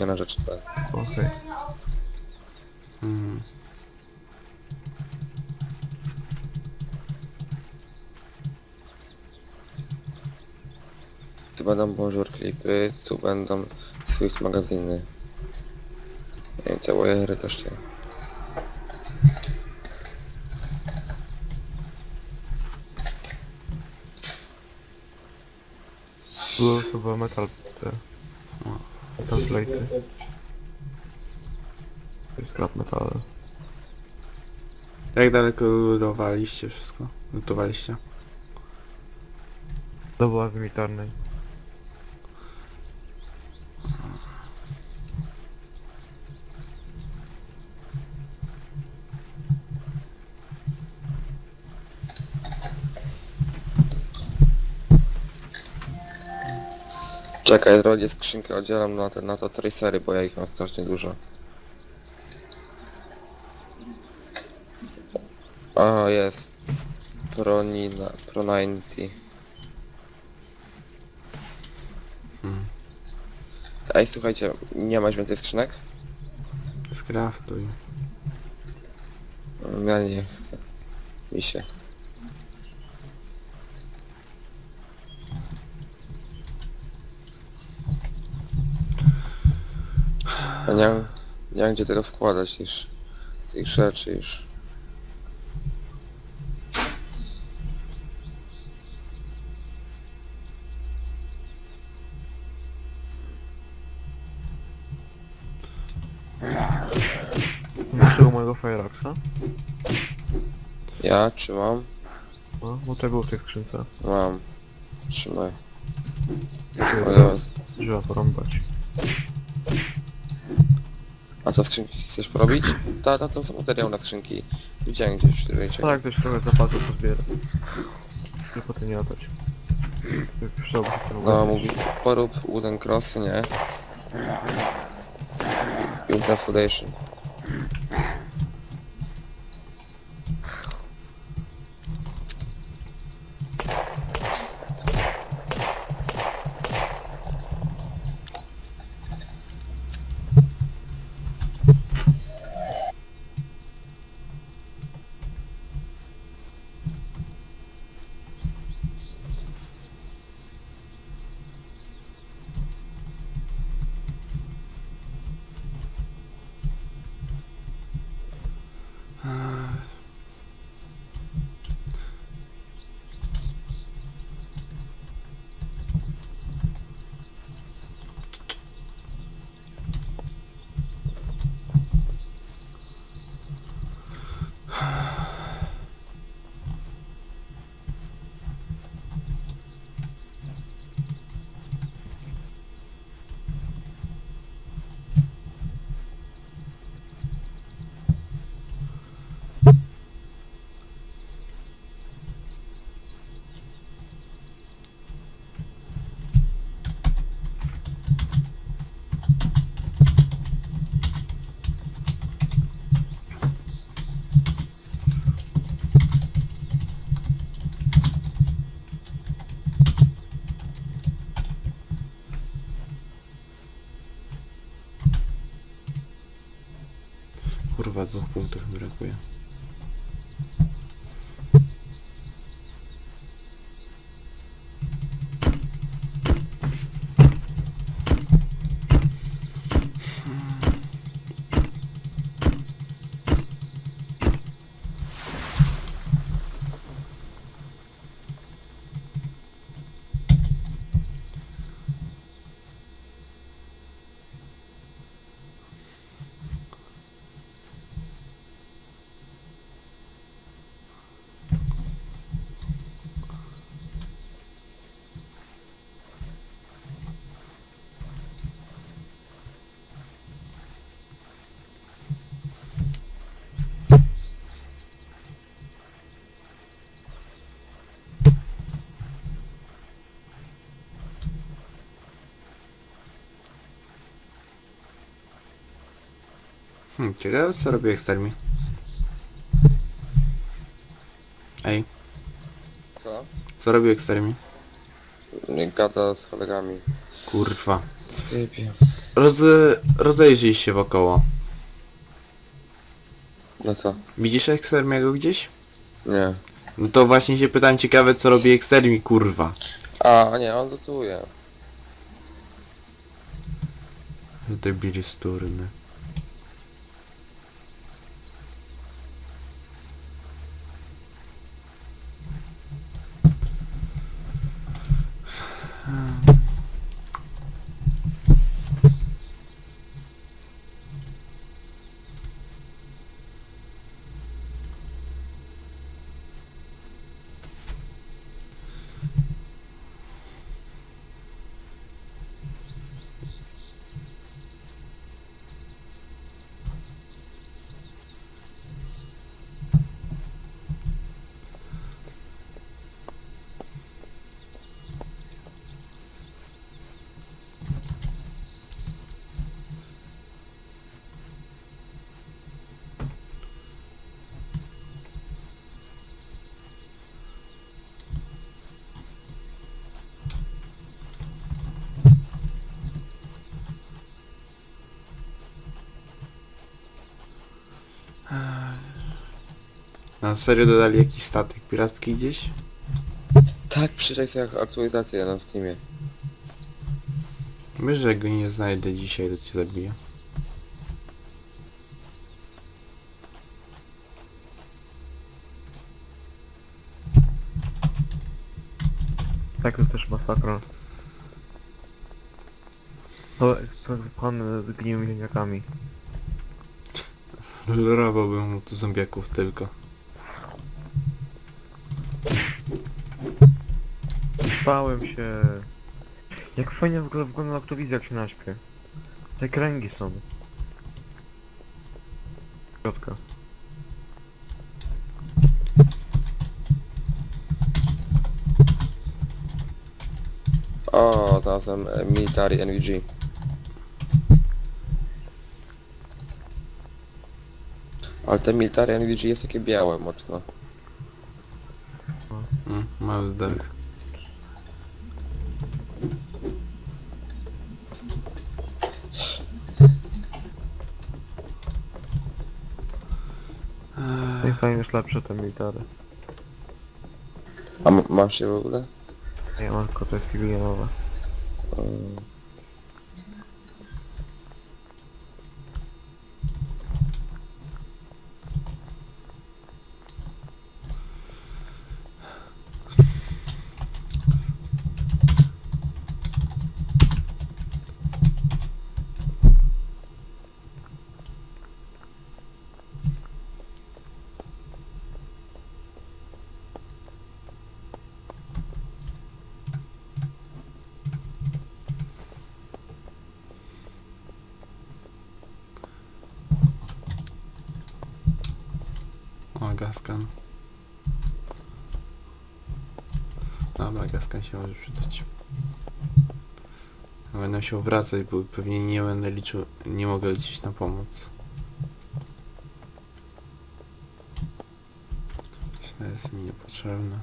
nie na rzecz B. Okej. Mm. Tu będą bonjour klipy, tu będą Swift magazyny. I te wajery też nie. Było chyba metal te... Metal plate'y. To jest scrap metal. Jak daleko lutowaliście wszystko? Lutowaliście? Do bazy militarnej. Czekaj, zrobię skrzynkę, oddzielam na, te, na to tracery, bo ja ich mam strasznie dużo. O, jest. Pro, Nina, Pro 90. Hmm. Ej, słuchajcie, nie masz więcej skrzynek? Skraftuj. Ja nie chcę. Mi się. Ja nie, nie mam gdzie tego składać już. Tych rzeczy już. Masz tego mojego Fireaxa? Ja trzymam. No, bo tego w tej skrzynce. Mam. Trzymaj. Ale- Trzeba porąbać. A co skrzynki chcesz porobić? Ta, ta, to są materiał na skrzynki. Widziałem gdzieś w tej Tak, też trochę zapasu pozbiera. I potem nie się to No mówi, porób wooden crossy, nie? The foundation. Kurwa, dwóch punktów mi brakuje. Hmm, ciekawe co robi Extermi. Ej, Co? co robi Extermi? Nie gada z kolegami. Kurwa. Sklepie. roz, rozejrzyj się wokoło. No co? Widzisz ekstermiego gdzieś? Nie. No to właśnie się pytam ciekawe co robi ekstermi kurwa. A, nie, on dotuje. Debili sturny. Na serio dodali jakiś statek piracki gdzieś? Tak, przeczytaj sobie aktualizację na Steamie. Wiesz, że go nie znajdę dzisiaj, to cię zabiję. Tak to też masakra. To to pan z ziemniakami. Lorowałbym mu tu zombiaków tylko. Spałem się. Jak fajnie wygląda, wygląda aktowizja jak się naśpię. Te kręgi są. Środka. O, znalazłem e, Military NVG. Ale te Military NVG jest takie białe mocno. Mm, mały dach. Moim zdaniem jest lepsze te military. A m- masz je w ogóle? Ja mam tylko te cywilianowe. Mm. O, gaskan. Dobra, gaskan się może przydać. Będę musiał wracać, bo pewnie nie będę liczył, nie mogę liczyć na pomoc. To jest mi niepotrzebne.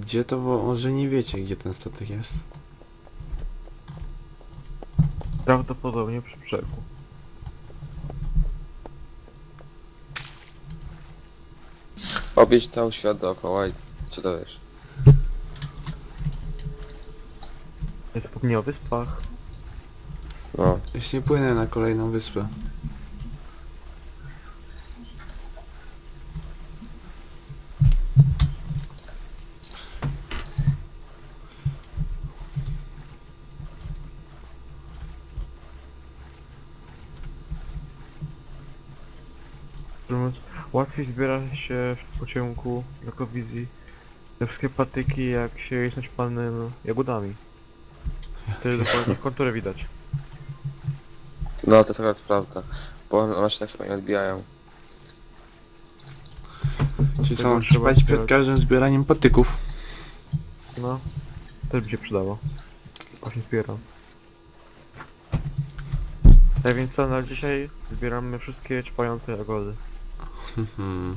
Gdzie to, bo może nie wiecie, gdzie ten statek jest? Prawdopodobnie przy brzegu. Objedź cały świat dookoła i co to wiesz? Jest pewnie o wyspach. No. Jeśli płynę na kolejną wyspę. Mówiąc, Łatwiej zbiera się w pociągu jako wizji te wszystkie patyki jak się jest naćpanym jagodami. Wtedy dokładnie kontury widać. No to jest akurat prawda. Bo one one się tak fajnie odbijają. Czyli co, Tego trzeba trwać przed zbierać. każdym zbieraniem patyków? No, też by się przydało. Właśnie zbieram. Tak więc co, na dzisiaj zbieramy wszystkie ćpające jagody. Mhm.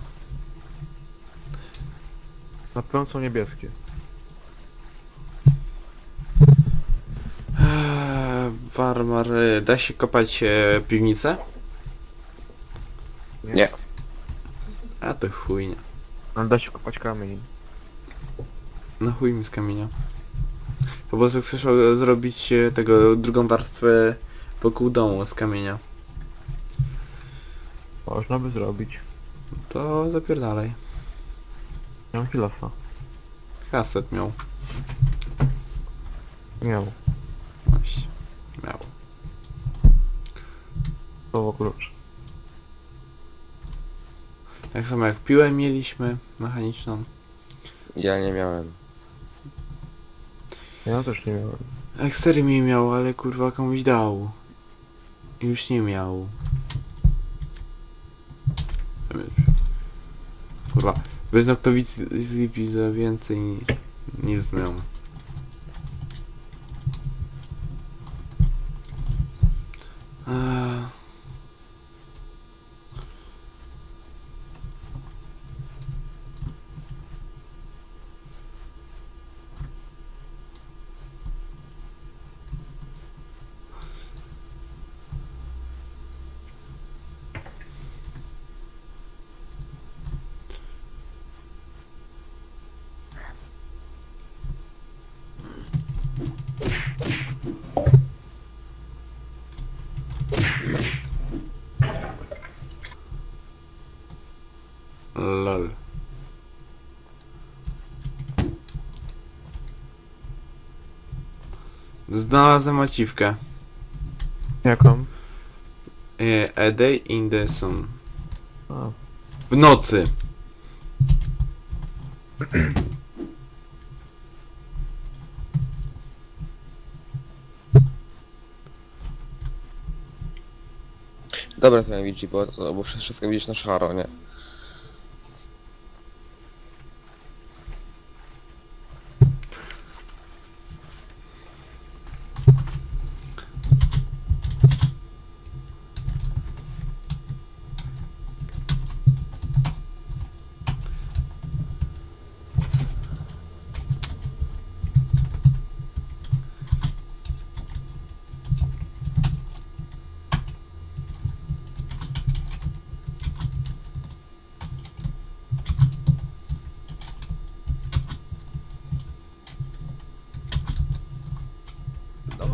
Na pewno są niebieskie. Eee, Warmar, y, da się kopać e, piwnicę? Nie. A to chujnie. Ale da się kopać kamień. No chuj mi z kamienia. Po prostu chcesz o- zrobić e, tego drugą warstwę wokół domu z kamienia. Można by zrobić. To zapierdalaj. Nie mam kilofa. Kaset miał. Miał. Właśnie. Miał. Słowo klucz. Tak samo jak piłę mieliśmy mechaniczną. Ja nie miałem. Ja też nie miałem. Ekstery mi miał, ale kurwa komuś dał. Już nie miał. Kurwa. Bez noktowicy widzę więcej ni- nic miał. Eee. Lol. Znalazłem aciwkę. Jaką? E, A day in the sun. A, W nocy. Dobra to widzi, bo, bo wszystko widzisz na szaro, nie?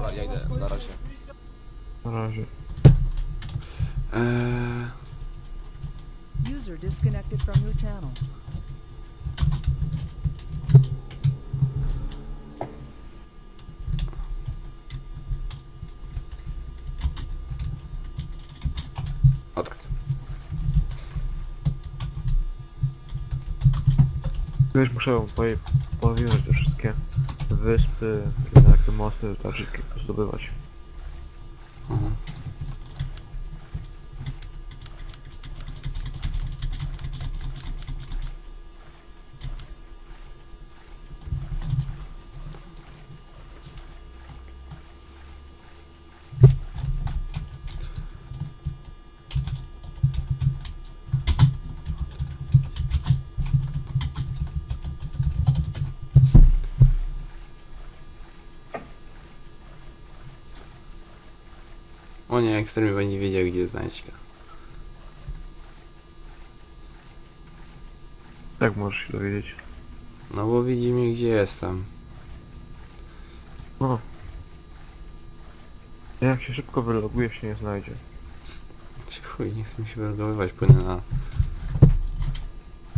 Dobra, ja idę, na razie. na razie. Eee, User disconnected from your channel. o tak. Wiesz, muszę poje- powiązać te wszystkie wyspy, takie mosty, tak wszystkie zdobywać. O nie, ekstremie będzie wiedział gdzie znaleźć go. Jak możesz się dowiedzieć? No bo widzi mnie gdzie jestem. No. Jak się szybko wyloguje, się nie znajdzie. Czy chuj, nie chcę mi się wylogowywać, płynę na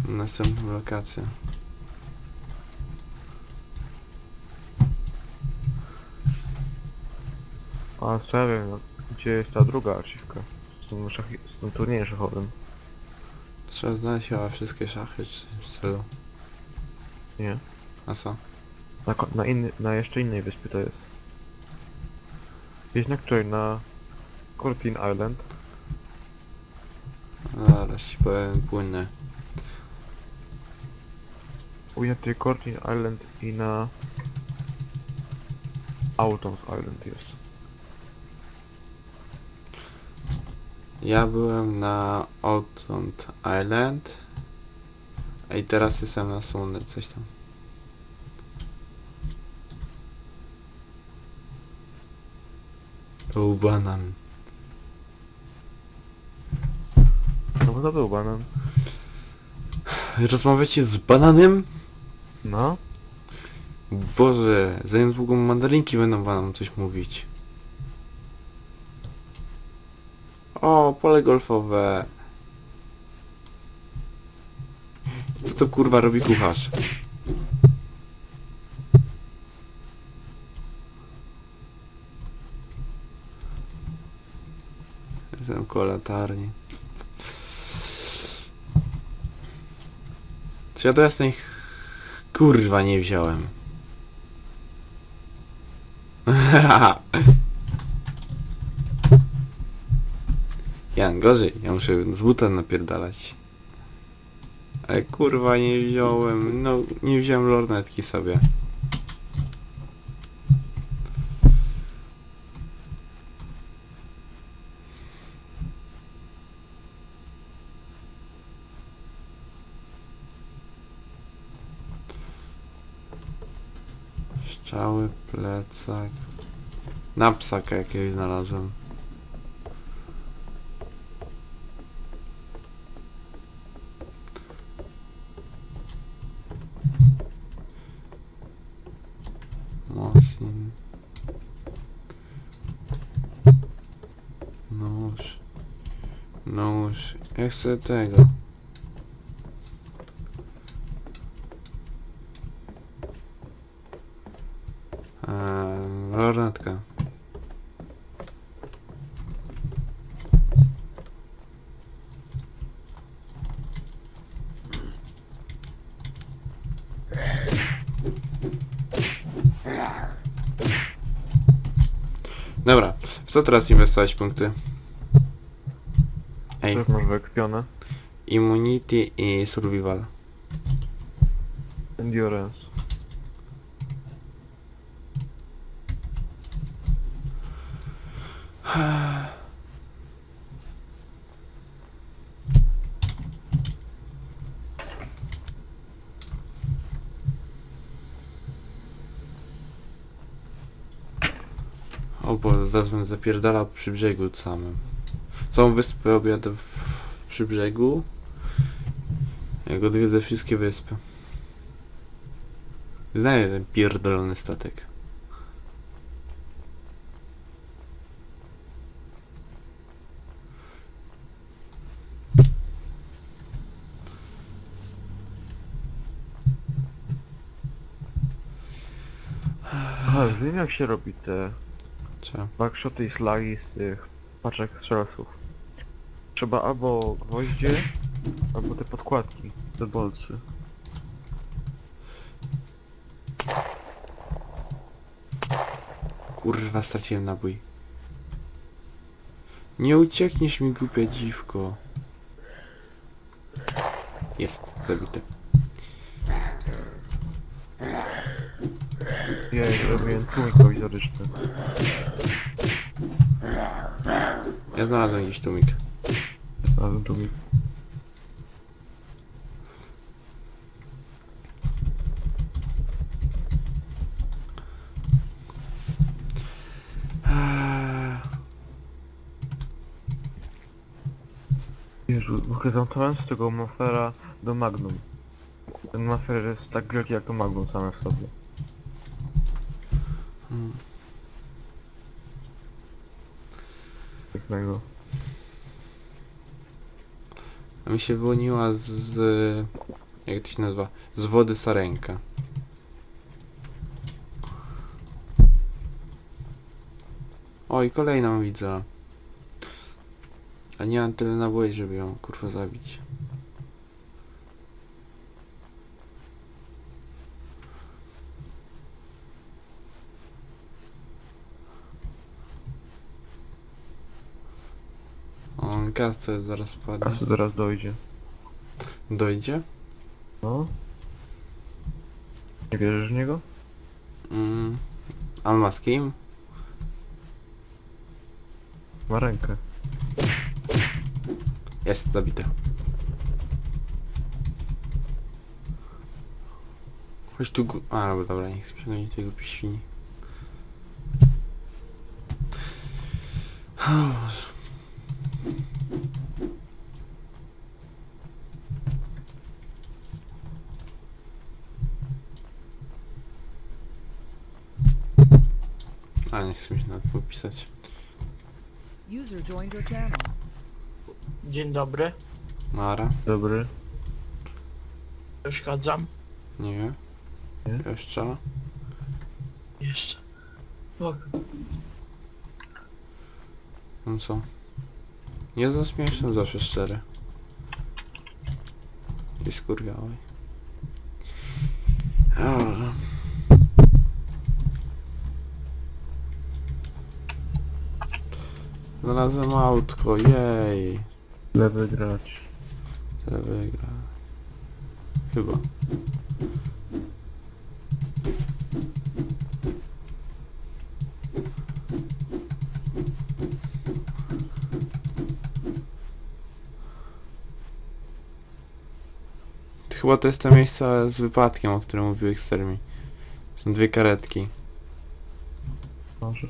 następną lokację. A co ja wiem, no, gdzie jest ta druga archiwka? Z tym, szachy, z tym turniejem szachowym. Trzeba znaleźć chyba wszystkie szachy czy w celu. Nie. A co? Na, ko- na, inny, na jeszcze innej wyspie to jest. Jest na której? Na Cortin Island. Zaraz ci powiem płynę. U na tej Cortin Island i na... Autumn Island jest. Ja byłem na Outland Island. A i teraz jestem na Sunder, coś tam. To był banan. No bo to był banan. Rozmawiacie z bananem? No? Boże, za niedługo mandarinki będą wam coś mówić. O, pole golfowe. Co to kurwa robi kucharz? Jestem koło latarni. Czy ja do jasnej kurwa nie wziąłem? Jan, gorzej, ja muszę z buta napierdalać. Ale kurwa nie wziąłem, no nie wziąłem lornetki sobie. Strzały, plecak. Na psaka jakiegoś znalazłem. Chcę tego. Eee, lornetka. Dobra, w co teraz inwestować punkty? Ej, Teraz masz wyekspione. immunity i survival. Endurance. O bo zaraz będę zapierdalał przy brzegu samym. Całą wyspę objadę w, przy brzegu. Jak odwiedzę wszystkie wyspy. Znajdę ten pierdolony statek. Aha, wiem jak się robi te Trzeba. backshoty i slagi z tych paczek strzelców. Trzeba albo gwoździe, albo te podkładki, te bolcy. Kurwa, straciłem nabój. Nie uciekniesz mi, głupia dziwko. Jest, zabite. Jej, robiłem tłumik prowizoryczny. Ja znalazłem gdzieś tłumik. Znalazłem tłumik. Jezu, zamknąłem z tego Mafera do Magnum. Ten Mafer jest tak wielki jak to Magnum same w sobie. Hmm. Pięknego. Mi się wyłoniła z... Jak to się nazywa? Z wody sarenka. Oj, kolejną widzę. A nie mam tyle naboi, żeby ją kurwa zabić. To zaraz A spadnie. co teraz dojdzie? Dojdzie? No? Nie wierzysz w niego? Mm, A ma z kim? Ma rękę. Jest zabity. Chodź tu gó- A, no dobra, niech przegoni tej głupi świni. O Boże. Się nawet popisać. User joined your channel. Dzień dobry, Mara? Dobry. przeszkadzam. Nie. Nie? Jeszcze? Jeszcze. Ok. No co? Nie za śmieszny, zawsze szczery. I skurwiały. Dobrze. Znalazłem autko, jej. Lewy gracz. Tyle wygra. Chyba. Chyba to jest to miejsce z wypadkiem, o którym mówił Extermi. Są dwie karetki. Może.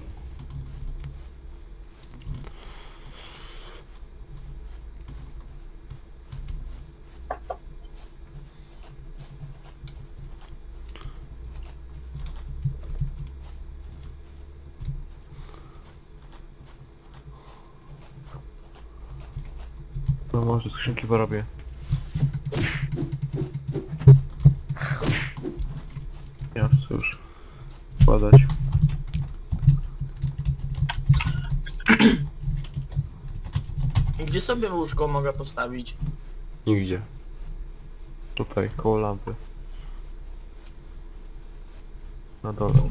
No może skrzynki porobię. Ja cóż. Składać. Gdzie sobie łóżko mogę postawić? Nigdzie. Tutaj, koło lampy. Na dole.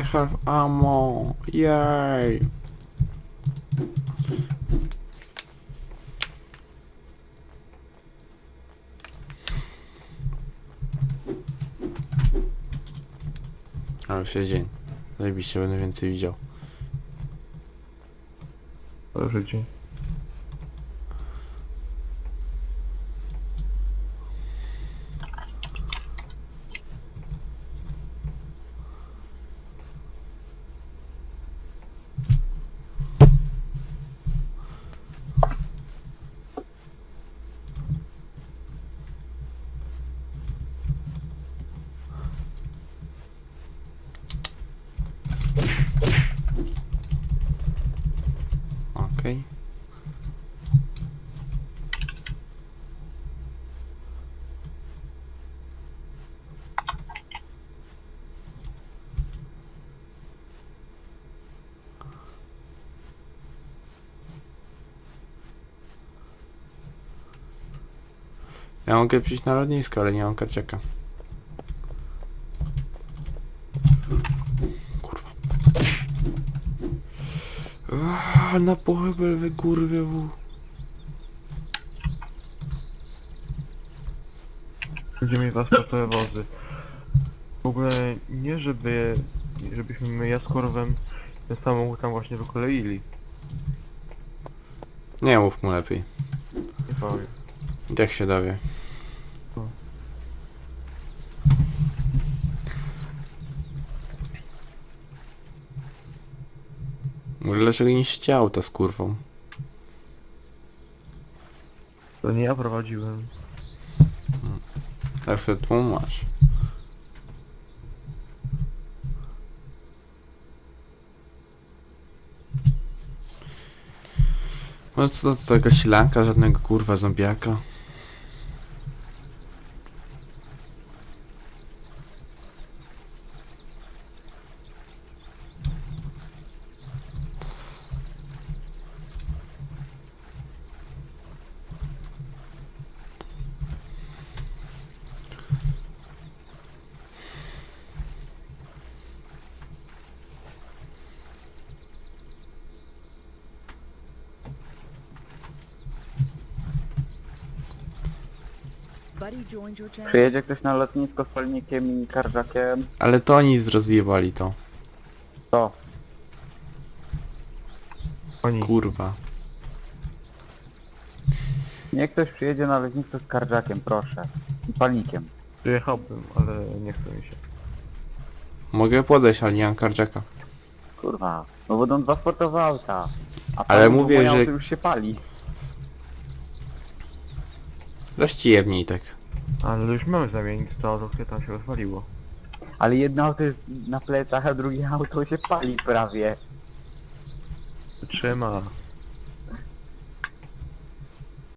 I have ammo. Yay. A już jest dzień. Zajebiście będę więcej widział. Dobrze dzień. Okej. Ja mogę przyjść na lotnisko, ale nie mam karciaka. Kurwa. Aaaa, na pochybel wykurwie w... Będziemy mieli transportowe wozy. W ogóle nie żeby, żebyśmy my Jaskorowem ten samochód tam właśnie wykoleili. Nie mów mu lepiej. Nie powiem. I tak się dowie. Może dlaczego niszczycie auta z kurwą? To nie ja prowadziłem. Tak sobie tłumacz. No co to taka silanka, żadnego kurwa zombiaka. Przyjedzie ktoś na lotnisko z palnikiem i karżakiem, Ale to oni rozjebali to. to Oni. Kurwa. niech ktoś przyjedzie na lotnisko z karżakiem, proszę. I palnikiem. Przyjechałbym, ale nie chce mi się. Mogę podejść, ale nie mam kardziaka. Kurwa, no będą dwa sportowe auta. A Ale palnik, mówię, moje że- auto już się pali. Zaścijewniej tak. Ale już mamy zamienić to auto, tam się rozwaliło. Ale jedno auto jest na plecach, a drugie auto się pali prawie. Trzyma.